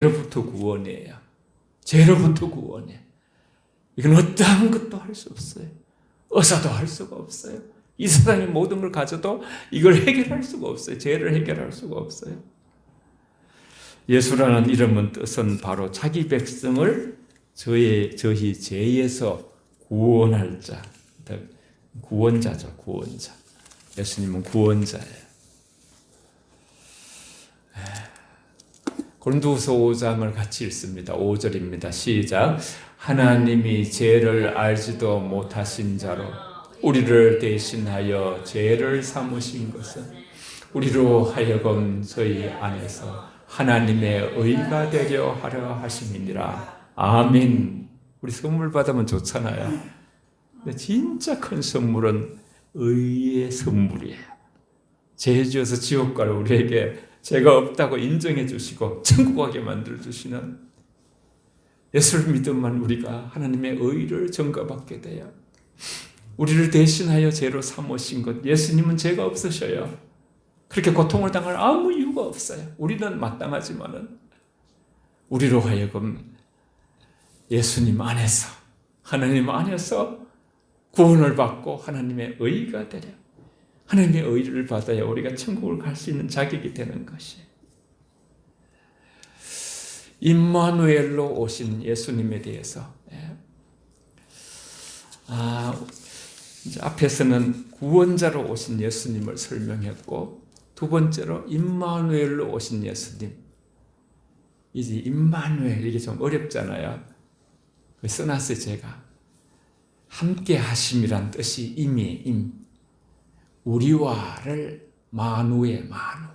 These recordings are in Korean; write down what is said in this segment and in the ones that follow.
죄로부터 구원이에요. 죄로부터 구원해. 이건 어떠한 것도 할 수 없어요. 의사도 할 수가 없어요. 이 세상의 모든 걸 가져도 이걸 해결할 수가 없어요. 죄를 해결할 수가 없어요. 예수라는 이름은 뜻은 바로 자기 백성을 저의 저희 죄에서 구원할 자, 구원자죠, 구원자. 예수님은 구원자예요. 고린도후서 5장을 같이 읽습니다. 5절입니다. 시작. 하나님이 죄를 알지도 못하신 자로 우리를 대신하여 죄를 삼으신 것은 우리로 하여금 저희 안에서 하나님의 의가 되려 하려 하심이니라. 아멘. 우리 선물 받으면 좋잖아요. 근데 진짜 큰 선물은 의의 선물이에요. 죄 지어서 지옥 갈 우리에게 죄가 없다고 인정해 주시고 천국 가게 만들어 주시는 예수를 믿음만 우리가 하나님의 의를 전가받게 돼요. 우리를 대신하여 죄로 삼으신 것 예수님은 죄가 없으셔요. 그렇게 고통을 당할 아무 이유가 없어요. 우리는 마땅하지만은 우리로 하여금 예수님 안에서 하나님 안에서 구원을 받고 하나님의 의가 되려 하나님의 의를 받아야 우리가 천국을 갈 수 있는 자격이 되는 것이. 임마누엘로 오신 예수님에 대해서 예. 아, 앞에서는 구원자로 오신 예수님을 설명했고 두 번째로 임마누엘로 오신 예수님. 이제 임마누엘 이게 좀 어렵잖아요. 써놨어요 제가. 함께 하심이란 뜻이 임이 임. 우리와를 마누의 마누.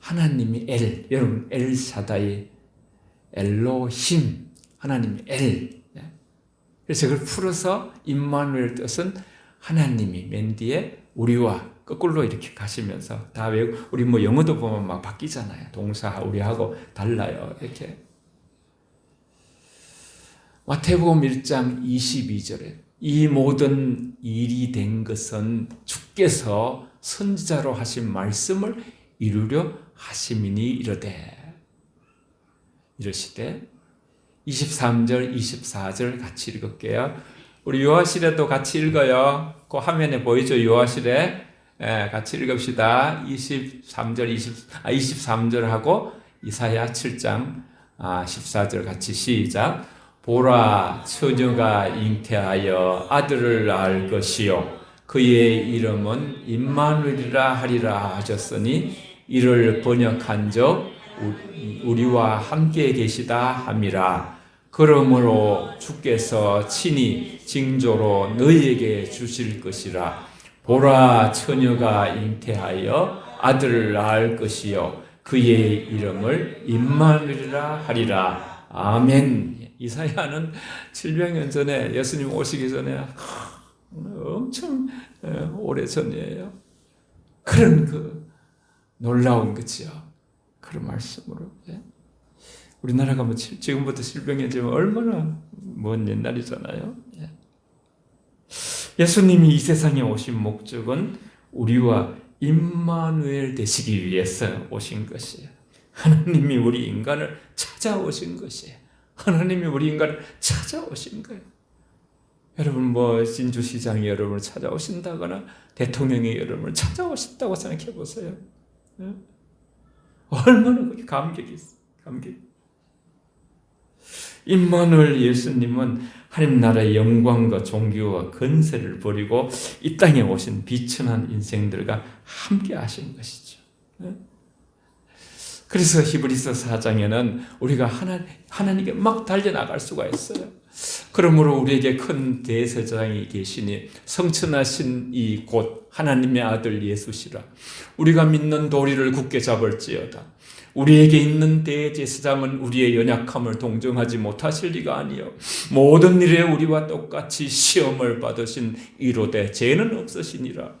하나님이 엘, 여러분 엘 사다이 엘로힘 하나님이 엘. 네. 그래서 그걸 풀어서 임마누엘 뜻은 하나님이 맨 뒤에 우리와 거꾸로 이렇게 가시면서 다 외우 우리 뭐 영어도 보면 막 바뀌잖아요. 동사 우리하고 달라요. 이렇게 마태복음 1장 22절에 이 모든 일이 된 것은 주께서 선지자로 하신 말씀을 이루려 하심이니 이르되 이러시되 23절 24절 같이 읽을게요. 우리 요하실에도 같이 읽어요. 그 화면에 보이죠? 요하실에 예, 같이 읽읍시다. 23절 20, 아, 23절하고 이사야 7장 아, 14절 같이 시작. 보라 처녀가 잉태하여 아들을 낳을 것이요. 그의 이름은 임마누엘이라 하리라 하셨으니 이를 번역한 적 우리와 함께 계시다 함이라. 그러므로 주께서 친히 징조로 너희에게 주실 것이라. 보라 처녀가 잉태하여 아들을 낳을 것이요. 그의 이름을 임마누엘이라 하리라. 아멘 이사야는 700년 전에 예수님 오시기 전에 엄청 오래 전이에요. 그런 그 놀라운 거지요. 그런 말씀으로. 예. 우리나라가 뭐 지금부터 700년 전면 얼마나 먼 옛날이잖아요. 예. 예수님이 이 세상에 오신 목적은 우리와 임마누엘 되시기 위해서 오신 것이에요. 하나님이 우리 인간을 찾아오신 것이에요. 하나님이 우리 인간을 찾아오신 거예요. 여러분 뭐 진주시장이 여러분을 찾아오신다거나 대통령이 여러분을 찾아오신다고 생각해 보세요. 네? 얼마나 그게 감격이 있어. 감격. 임마누엘 예수님은 하나님 나라의 영광과 종교와 건세를 버리고 이 땅에 오신 비천한 인생들과 함께 하신 것이죠. 네? 그래서 히브리서 4장에는 우리가 하나, 하나님께 막 달려나갈 수가 있어요. 그러므로 우리에게 큰 대세장이 계시니 성천하신 이 곧 하나님의 아들 예수시라. 우리가 믿는 도리를 굳게 잡을지어다. 우리에게 있는 대제사장은 우리의 연약함을 동정하지 못하실 리가 아니요 모든 일에 우리와 똑같이 시험을 받으신 이로되 죄는 없으시니라.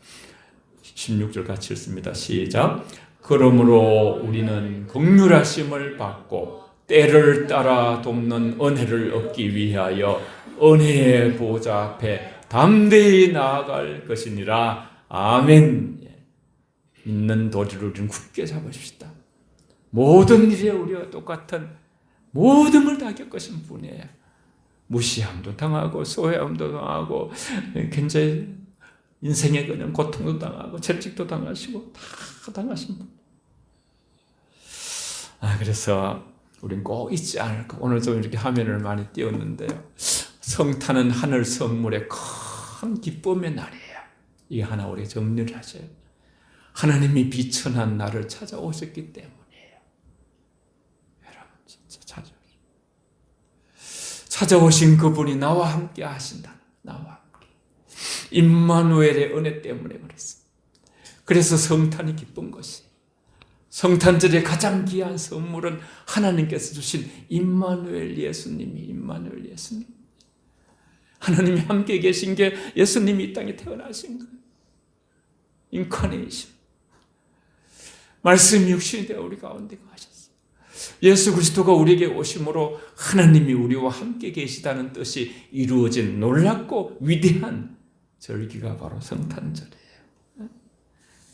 16절 같이 읽습니다. 시작. 그러므로 우리는 극률하심을 받고 때를 따라 돕는 은혜를 얻기 위하여 은혜의 보좌 앞에 담대히 나아갈 것이니라. 아멘. 믿는 도리를 우리는 굳게 잡으십시다. 모든 일에 우리와 똑같은 모든 걸 다 겪으신 분이에요. 무시함도 당하고 소외함도 당하고 굉장히 인생에 그냥 고통도 당하고 채찍도 당하시고 다 당하신 분. 아 그래서 우린 꼭 잊지 않을까. 오늘 좀 이렇게 화면을 많이 띄웠는데요. 성탄은 하늘 선물의 큰 기쁨의 날이에요. 이게 하나 우리 정리를 하셔요. 하나님이 비천한 나를 찾아오셨기 때문이에요. 여러분 진짜 찾아 찾아오신 그분이 나와 함께 하신다. 나와. 임마누엘의 은혜 때문에 그랬어. 그래서 성탄이 기쁜 것이. 성탄절의 가장 귀한 선물은 하나님께서 주신 임마누엘 예수님이 임마누엘 예수님. 하나님이 함께 계신 게 예수님이 이 땅에 태어나신 거예요. 인카네이션. 말씀 육신이 되어 우리 가운데 가셨어요. 예수 그리스도가 우리에게 오심으로 하나님이 우리와 함께 계시다는 뜻이 이루어진 놀랍고 위대한 절기가 바로 성탄절이에요.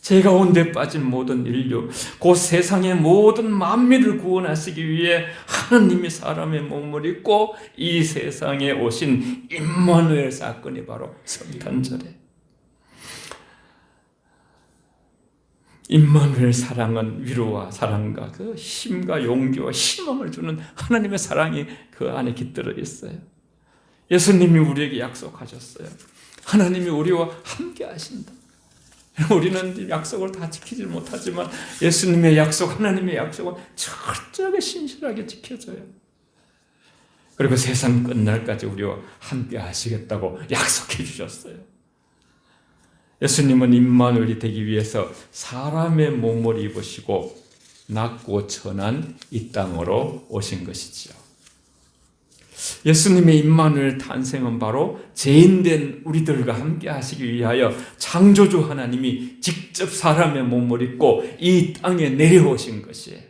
제가 온데 빠진 모든 인류, 곧 세상의 모든 만민을 구원하시기 위해 하나님이 사람의 몸을 입고 이 세상에 오신 임마누엘 사건이 바로 성탄절이에요. 임마누엘 사랑은 위로와 사랑과 그 힘과 용기와 희망을 주는 하나님의 사랑이 그 안에 깃들어 있어요. 예수님이 우리에게 약속하셨어요. 하나님이 우리와 함께 하신다. 우리는 약속을 다 지키지 못하지만 예수님의 약속, 하나님의 약속은 철저하게 신실하게 지켜져요. 그리고 세상 끝날까지 우리와 함께 하시겠다고 약속해 주셨어요. 예수님은 임마누엘이 되기 위해서 사람의 몸을 입으시고 낮고 천한 이 땅으로 오신 것이지요. 예수님의 임마누엘 탄생은 바로 죄인된 우리들과 함께 하시기 위하여 창조주 하나님이 직접 사람의 몸을 입고 이 땅에 내려오신 것이에요.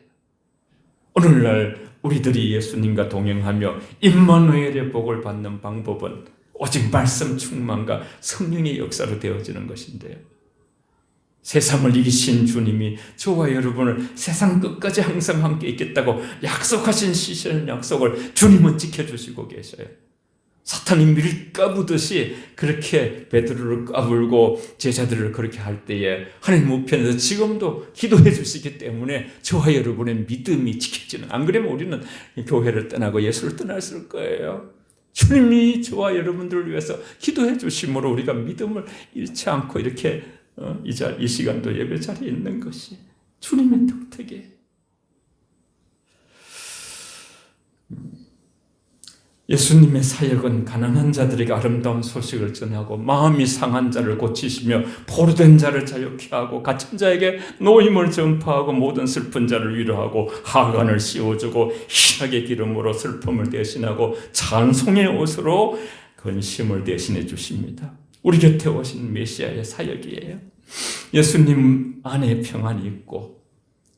오늘날 우리들이 예수님과 동행하며 임마누엘의 복을 받는 방법은 오직 말씀 충만과 성령의 역사로 되어지는 것인데요. 세상을 이기신 주님이 저와 여러분을 세상 끝까지 항상 함께 있겠다고 약속하신 시절 약속을 주님은 지켜주시고 계셔요. 사탄이 밀 까부듯이 그렇게 베드로를 까불고 제자들을 그렇게 할 때에 하나님 우편에서 지금도 기도해 주시기 때문에 저와 여러분의 믿음이 지켜지는 안 그러면 우리는 교회를 떠나고 예수를 떠났을 거예요. 주님이 저와 여러분들을 위해서 기도해 주심으로 우리가 믿음을 잃지 않고 이렇게 어, 이, 자, 이 시간도 예배 자리에 있는 것이 주님의 특택이에요. 예수님의 사역은 가난한 자들에게 아름다운 소식을 전하고 마음이 상한 자를 고치시며 포로된 자를 자유케 하고 갇힌 자에게 노임을 전파하고 모든 슬픈 자를 위로하고 하관을 씌워주고 희락의 기름으로 슬픔을 대신하고 찬송의 옷으로 근심을 대신해 주십니다. 우리 곁에 오신 메시아의 사역이에요. 예수님 안에 평안이 있고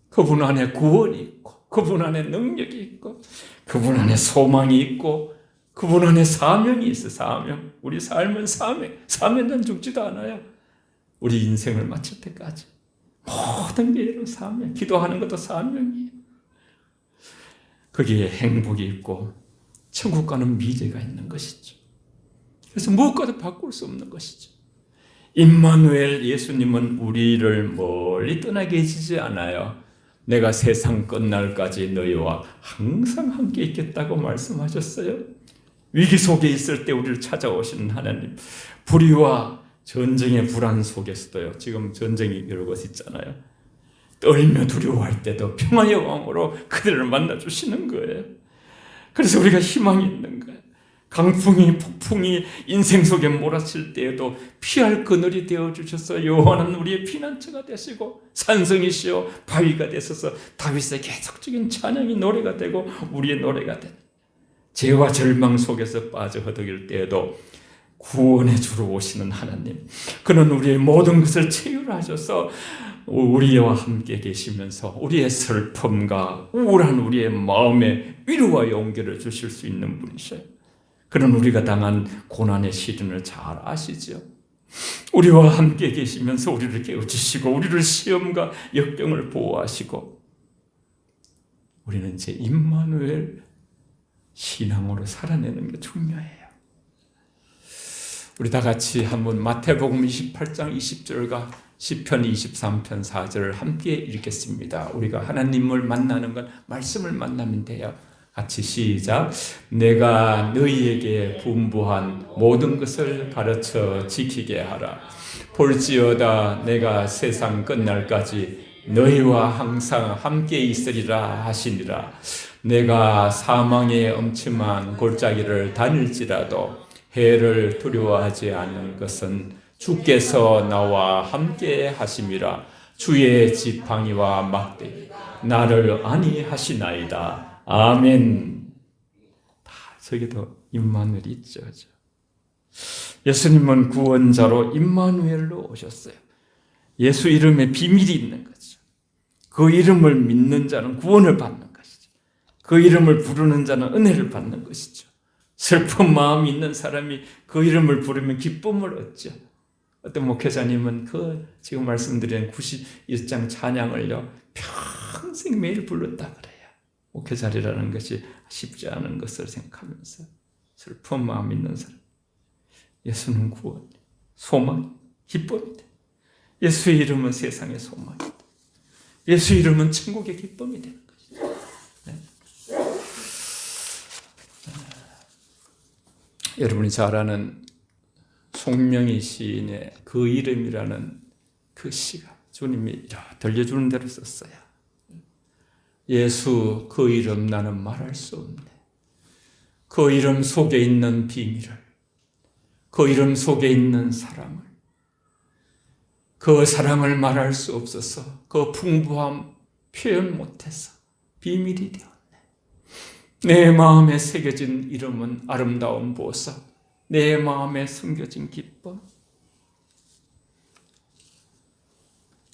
그분 안에 구원이 있고 그분 안에 능력이 있고 그분 안에 소망이 있고 그분 안에 사명이 있어 사명. 우리 삶은 사명. 사명은 죽지도 않아요. 우리 인생을 마칠 때까지 모든 게 이런 사명. 기도하는 것도 사명이에요. 거기에 행복이 있고 천국 가는 미래가 있는 것이죠. 그래서 무엇과도 바꿀 수 없는 것이죠. 임마누엘 예수님은 우리를 멀리 떠나 계시지 않아요. 내가 세상 끝날까지 너희와 항상 함께 있겠다고 말씀하셨어요. 위기 속에 있을 때 우리를 찾아오시는 하나님. 불의와 전쟁의 불안 속에서도요. 지금 전쟁이 여러 곳 있잖아요. 떨며 두려워할 때도 평화의 왕으로 그들을 만나 주시는 거예요. 그래서 우리가 희망이 있는 거예요. 강풍이 폭풍이 인생 속에 몰아칠 때에도 피할 그늘이 되어 주셔서 여호와는 우리의 피난처가 되시고 산성이시여 바위가 되셔서 다윗의 계속적인 찬양이 노래가 되고 우리의 노래가 되는 죄와 절망 속에서 빠져 허덕일 때에도 구원해 주러 오시는 하나님. 그는 우리의 모든 것을 체휼하셔서 우리와 함께 계시면서 우리의 슬픔과 우울한 우리의 마음에 위로와 용기를 주실 수 있는 분이셔요. 그는 우리가 당한 고난의 시련을 잘 아시죠. 우리와 함께 계시면서 우리를 깨우치시고 우리를 시험과 역경을 보호하시고 우리는 이제 임마누엘 신앙으로 살아내는 게 중요해요. 우리 다 같이 한번 마태복음 28장 20절과 시편 23편 4절을 함께 읽겠습니다. 우리가 하나님을 만나는 건 말씀을 만나면 돼요. 같이 시작. 내가 너희에게 분부한 모든 것을 가르쳐 지키게 하라. 볼지어다 내가 세상 끝날까지 너희와 항상 함께 있으리라 하시니라. 내가 사망의 엄침한 골짜기를 다닐지라도 해를 두려워하지 않는 것은 주께서 나와 함께 하심이라. 주의 지팡이와 막대 나를 안위하시나이다. 아멘. 다 저기도 임마누엘 있죠. 그죠? 예수님은 구원자로 임마누엘로 오셨어요. 예수 이름에 비밀이 있는 거죠. 그 이름을 믿는 자는 구원을 받는 것이죠. 그 이름을 부르는 자는 은혜를 받는 것이죠. 슬픈 마음이 있는 사람이 그 이름을 부르면 기쁨을 얻죠. 어떤 목회자님은 그 지금 말씀드린 91장 찬양을요 평생 매일 불렀다 그래요. 목회 자리라는 것이 쉽지 않은 것을 생각하면서 슬픈 마음 있는 사람. 예수는 구원, 소망, 기쁨이다. 예수의 이름은 세상의 소망이다. 예수 이름은 천국의 기쁨이 되는 것이죠. 네. 여러분이 잘 아는 송명희 시인의 그 이름이라는 그 시가 주님이 들려주는 대로 썼어요. 예수 그 이름 나는 말할 수 없네. 그 이름 속에 있는 비밀을, 그 이름 속에 있는 사랑을, 그 사랑을 말할 수 없어서 그 풍부함 표현 못해서 비밀이 되었네. 내 마음에 새겨진 이름은 아름다운 보석, 내 마음에 숨겨진 기쁨.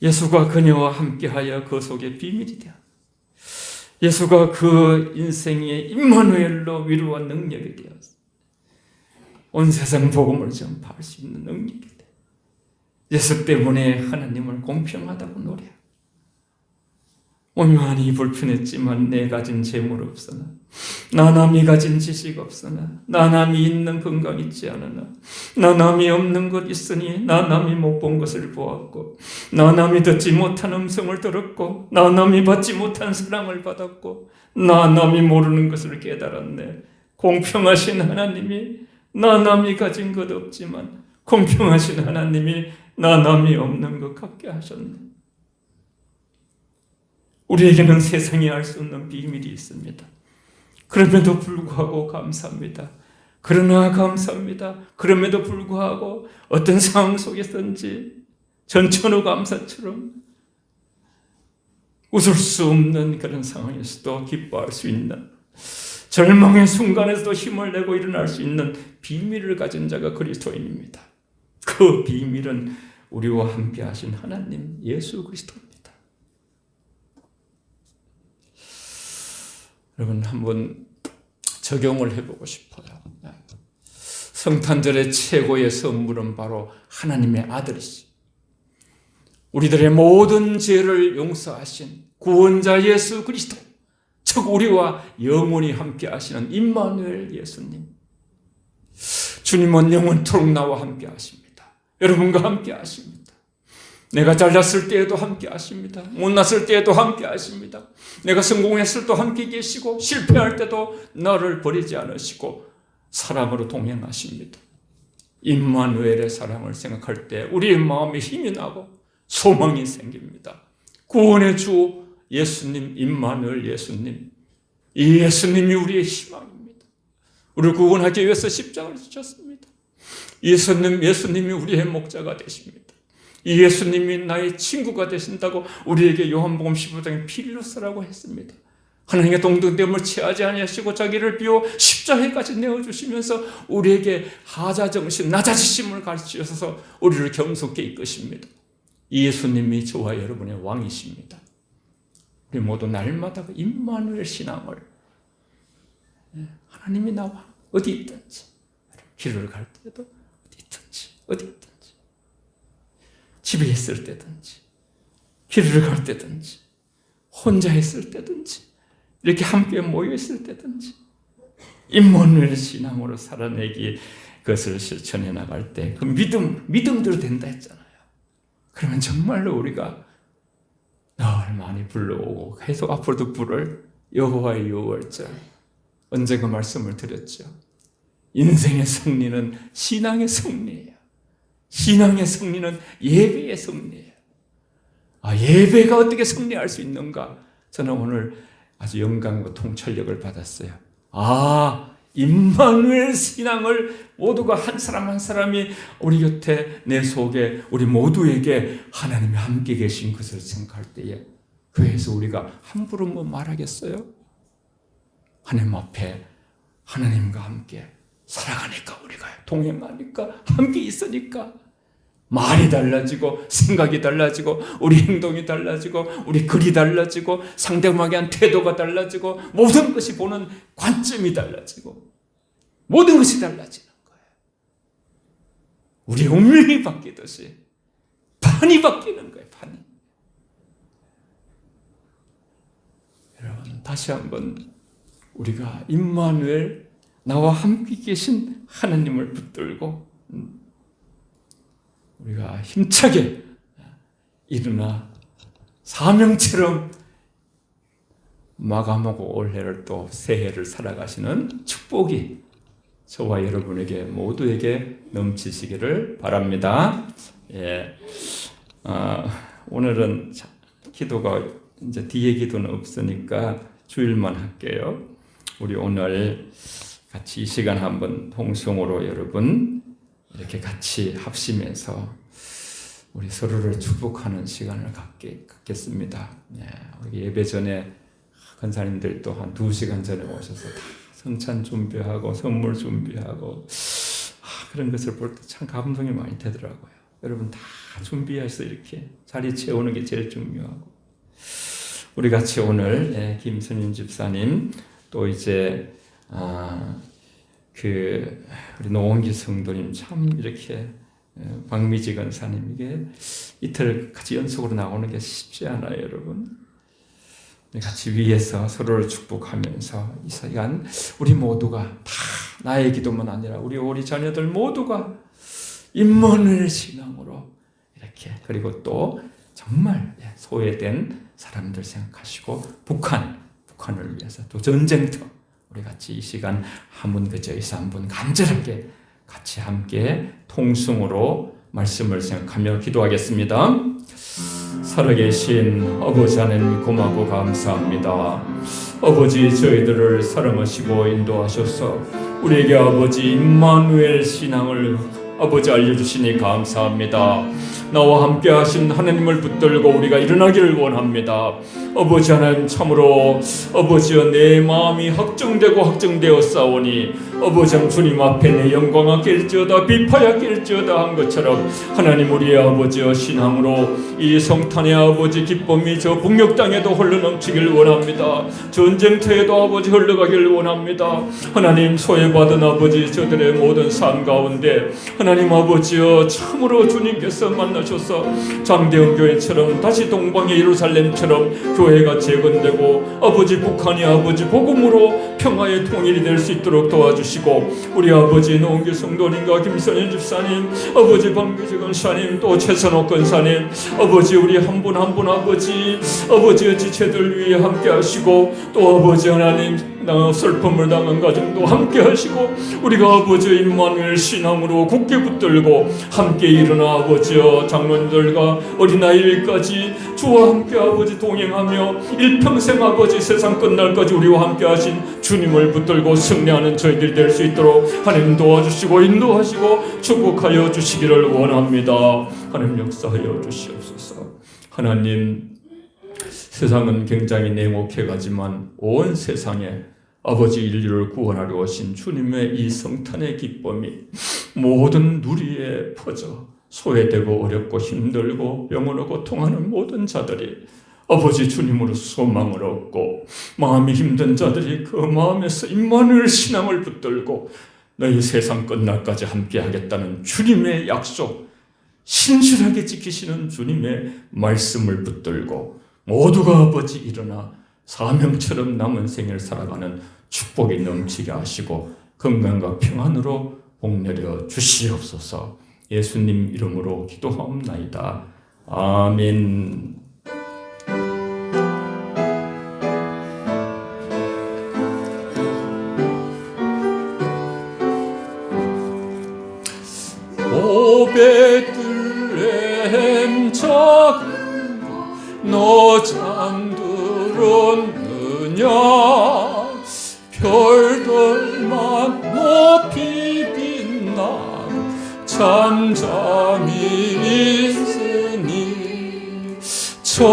예수가 그녀와 함께하여 그 속에 비밀이 되었네. 예수가 그 인생의 임마누엘로 위로와 능력이 되었어. 온 세상 복음을 전파할 수 있는 능력이 돼. 예수 때문에 하나님을 공평하다고 노래. 오 묘하니 불편했지만 내 가진 재물 없으나 나 남이 가진 지식 없으나 나 남이 있는 건강 있지 않으나 나 남이 없는 것 있으니 나 남이 못 본 것을 보았고 나 남이 듣지 못한 음성을 들었고 나 남이 받지 못한 사랑을 받았고 나 남이 모르는 것을 깨달았네. 공평하신 하나님이 나 남이 가진 것 없지만 공평하신 하나님이 나 남이 없는 것 같게 하셨네 우리에게는 세상이 알 수 없는 비밀이 있습니다. 그럼에도 불구하고 감사합니다. 그러나 감사합니다. 그럼에도 불구하고 어떤 상황 속에서든지 전천후 감사처럼 웃을 수 없는 그런 상황에서도 기뻐할 수 있는 절망의 순간에서도 힘을 내고 일어날 수 있는 비밀을 가진 자가 그리스도인입니다. 그 비밀은 우리와 함께 하신 하나님 예수 그리스도입니다. 여러분 한번 적용을 해보고 싶어요. 성탄절의 최고의 선물은 바로 하나님의 아들이시. 우리들의 모든 죄를 용서하신 구원자 예수 그리스도. 즉 우리와 영원히 함께 하시는 임마누엘 예수님. 주님은 영원토록 나와 함께 하십니다. 여러분과 함께 하십니다. 내가 잘났을 때에도 함께 하십니다. 못났을 때에도 함께 하십니다. 내가 성공했을 때도 함께 계시고 실패할 때도 나를 버리지 않으시고 사랑으로 동행하십니다. 임마누엘의 사랑을 생각할 때 우리의 마음에 힘이 나고 소망이 생깁니다. 구원의 주 예수님 임마누엘 예수님 이 예수님이 우리의 희망입니다. 우리를 구원하기 위해서 십자가를 지셨습니다. 예수님 예수님이 우리의 목자가 되십니다. 이 예수님이 나의 친구가 되신다고 우리에게 요한복음 15장에 필로스라고 했습니다. 하나님의 동등됨을 취하지 아니하시고 자기를 비워 십자가까지 내어주시면서 우리에게 하자정신, 낮아지심을 가르치셔서 우리를 겸손케 이끄십니다. 이 예수님이 저와 여러분의 왕이십니다. 우리 모두 날마다 그 임마누엘 신앙을 예, 하나님이 나와 어디 있든지 길을 갈 때도 어디 있든지 어디 있든지 집에 있을 때든지, 길을 갈 때든지, 혼자 있을 때든지, 이렇게 함께 모여 있을 때든지 임원을 신앙으로 살아내기 그것을 실천해 나갈 때 그 믿음 믿음대로 된다 했잖아요. 그러면 정말로 우리가 늘 많이 불러오고 계속 앞으로도 부를 여호와의 유월절 언제 그 말씀을 드렸죠. 인생의 승리는 신앙의 승리예요. 신앙의 승리는 예배의 승리예요. 아, 예배가 어떻게 승리할 수 있는가? 저는 오늘 아주 영광과 통찰력을 받았어요. 아, 임마누엘 신앙을 모두가 한 사람 한 사람이 우리 곁에 내 속에 우리 모두에게 하나님이 함께 계신 것을 생각할 때에 그에서 우리가 함부로 뭐 말하겠어요? 하나님 앞에 하나님과 함께 살아가니까 우리가 동행하니까 함께 있으니까 말이 달라지고 생각이 달라지고 우리 행동이 달라지고 우리 글이 달라지고 상대방에 대한 태도가 달라지고 모든 것이 보는 관점이 달라지고 모든 것이 달라지는 거예요. 우리 운명이 바뀌듯이 판이 바뀌는 거예요. 판이. 여러분 다시 한번 우리가 임마누엘 나와 함께 계신 하나님을 붙들고 음, 우리가 힘차게 일어나 사명처럼 마감하고 올해를 또 새해를 살아가시는 축복이 저와 여러분에게 모두에게 넘치시기를 바랍니다. 예, 어, 오늘은 자- 기도가 이제 뒤에 기도는 없으니까 주일만 할게요. 우리 오늘 같이 이 시간 한번 통성으로 여러분 이렇게 같이 합심해서 우리 서로를 축복하는 시간을 갖게, 갖겠습니다. 예, 예배 전에 권사님들 또 한 두 시간 전에 오셔서 다 성찬 준비하고 선물 준비하고 아, 그런 것을 볼 때 참 감동이 많이 되더라고요. 여러분 다 준비해서 이렇게 자리 채우는 게 제일 중요하고 우리 같이 오늘 예, 김선임 집사님 또 이제 아, 그 우리 노원기 성도님 참 이렇게 예, 박미지 권사님 이게 이틀 같이 연속으로 나오는 게 쉽지 않아요, 여러분. 우리 같이 위에서 서로를 축복하면서 이 시간 우리 모두가 다 나의 기도만 아니라 우리 우리 자녀들 모두가 인문을 신앙으로 이렇게 그리고 또 정말 예, 소외된 사람들 생각하시고 북한 북한을 위해서 또 전쟁터 우리 같이 이 시간 한 분 그저에서 한분 간절하게 같이 함께 통성으로 말씀을 생각하며 기도하겠습니다. 살아계신 아버지 하나님 고마고 감사합니다. 아버지 저희들을 사랑하시고 인도하셔서 우리에게 아버지 임마누엘 신앙을 아버지 알려주시니 감사합니다. 나와 함께 하신 하나님을 붙들고 우리가 일어나기를 원합니다. 아버지 하나님 참으로 아버지여 내 마음이 확정되고 확정되어 싸우니 아버지 한 주님 앞에 내 영광아 낄지어다 비파야 낄지어다 한 것처럼 하나님 우리의 아버지여 신앙으로 이 성탄의 아버지 기쁨이 저 북녘 땅에도 흘러넘치길 원합니다. 전쟁터에도 아버지 흘러가길 원합니다. 하나님 소외받은 아버지 저들의 모든 삶 가운데 하나님 아버지여 참으로 주님께서 만나 셔서 장대원 교회처럼 다시 동방의 예루살렘처럼 교회가 재건되고 아버지 북한이 아버지 복음으로 평화의 통일이 될 수 있도록 도와주시고 우리 아버지 노은교 성도님과 김선현 집사님 아버지 박미주 권사님 또 최선옥 권사님 아버지 우리 한분 한 분 아버지 아버지의 지체들 위해 함께 하시고 또 아버지 하나님 나 슬픔을 당한 가정도 함께 하시고 우리가 아버지 임마누엘 신앙으로 굳게 붙들고 함께 일어나 아버지여 장로님들과 어린아이들까지 주와 함께 아버지 동행하며 일평생 아버지 세상 끝날까지 우리와 함께 하신 주님을 붙들고 승리하는 저희들이 될수 있도록 하나님 도와주시고 인도하시고 축복하여 주시기를 원합니다. 하나님 역사하여 주시옵소서. 하나님 세상은 굉장히 냉혹해 가지만 온 세상에 아버지 인류를 구원하려 오신 주님의 이 성탄의 기쁨이 모든 누리에 퍼져 소외되고 어렵고 힘들고 영혼을 고통하는 모든 자들이 아버지 주님으로 소망을 얻고 마음이 힘든 자들이 그 마음에서 임마누엘 신앙을 붙들고 너희 세상 끝날까지 함께 하겠다는 주님의 약속 신실하게 지키시는 주님의 말씀을 붙들고 모두가 아버지 일어나 사명처럼 남은 생을 살아가는 축복이 넘치게 하시고 건강과 평안으로 복내려 주시옵소서. 예수님 이름으로 기도하옵나이다. 아멘. 오베들레헴 작은 너 잠들었느냐 별들만 높이 빛나고 잠잠히 있으니 저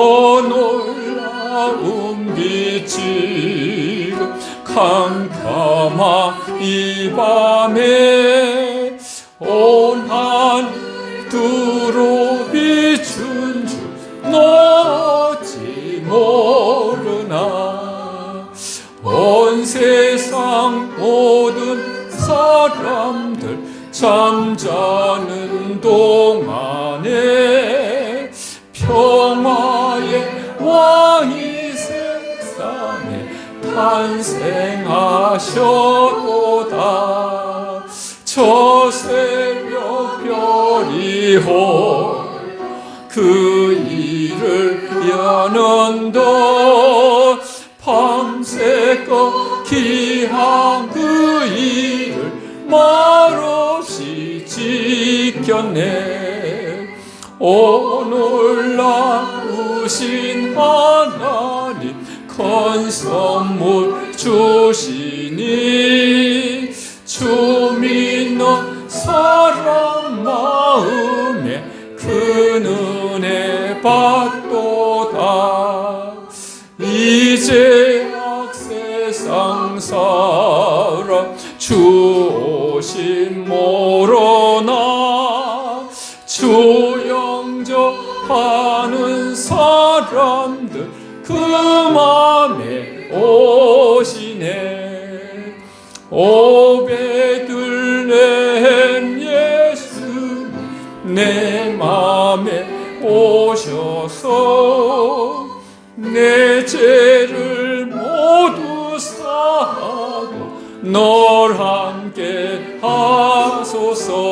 놀라운 빛이 캄캄한 이 밤에 모르나. 온 세상 모든 사람들 잠자는 동안에 평화의 왕이 세상에 탄생하셨도다. 저 새벽 별이 홀그 일을 지켰네. 오 놀라우신 하나님 큰 선물 주시니 주 믿는 사람 마음 내 죄를 모두 사하고 널 함께 하소서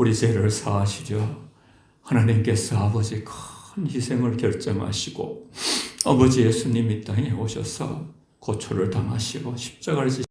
우리 죄를 사하시려 하나님께서 아버지 큰 희생을 결정하시고 아버지 예수님이 땅에 오셔서 고초를 당하시고 십자가를 지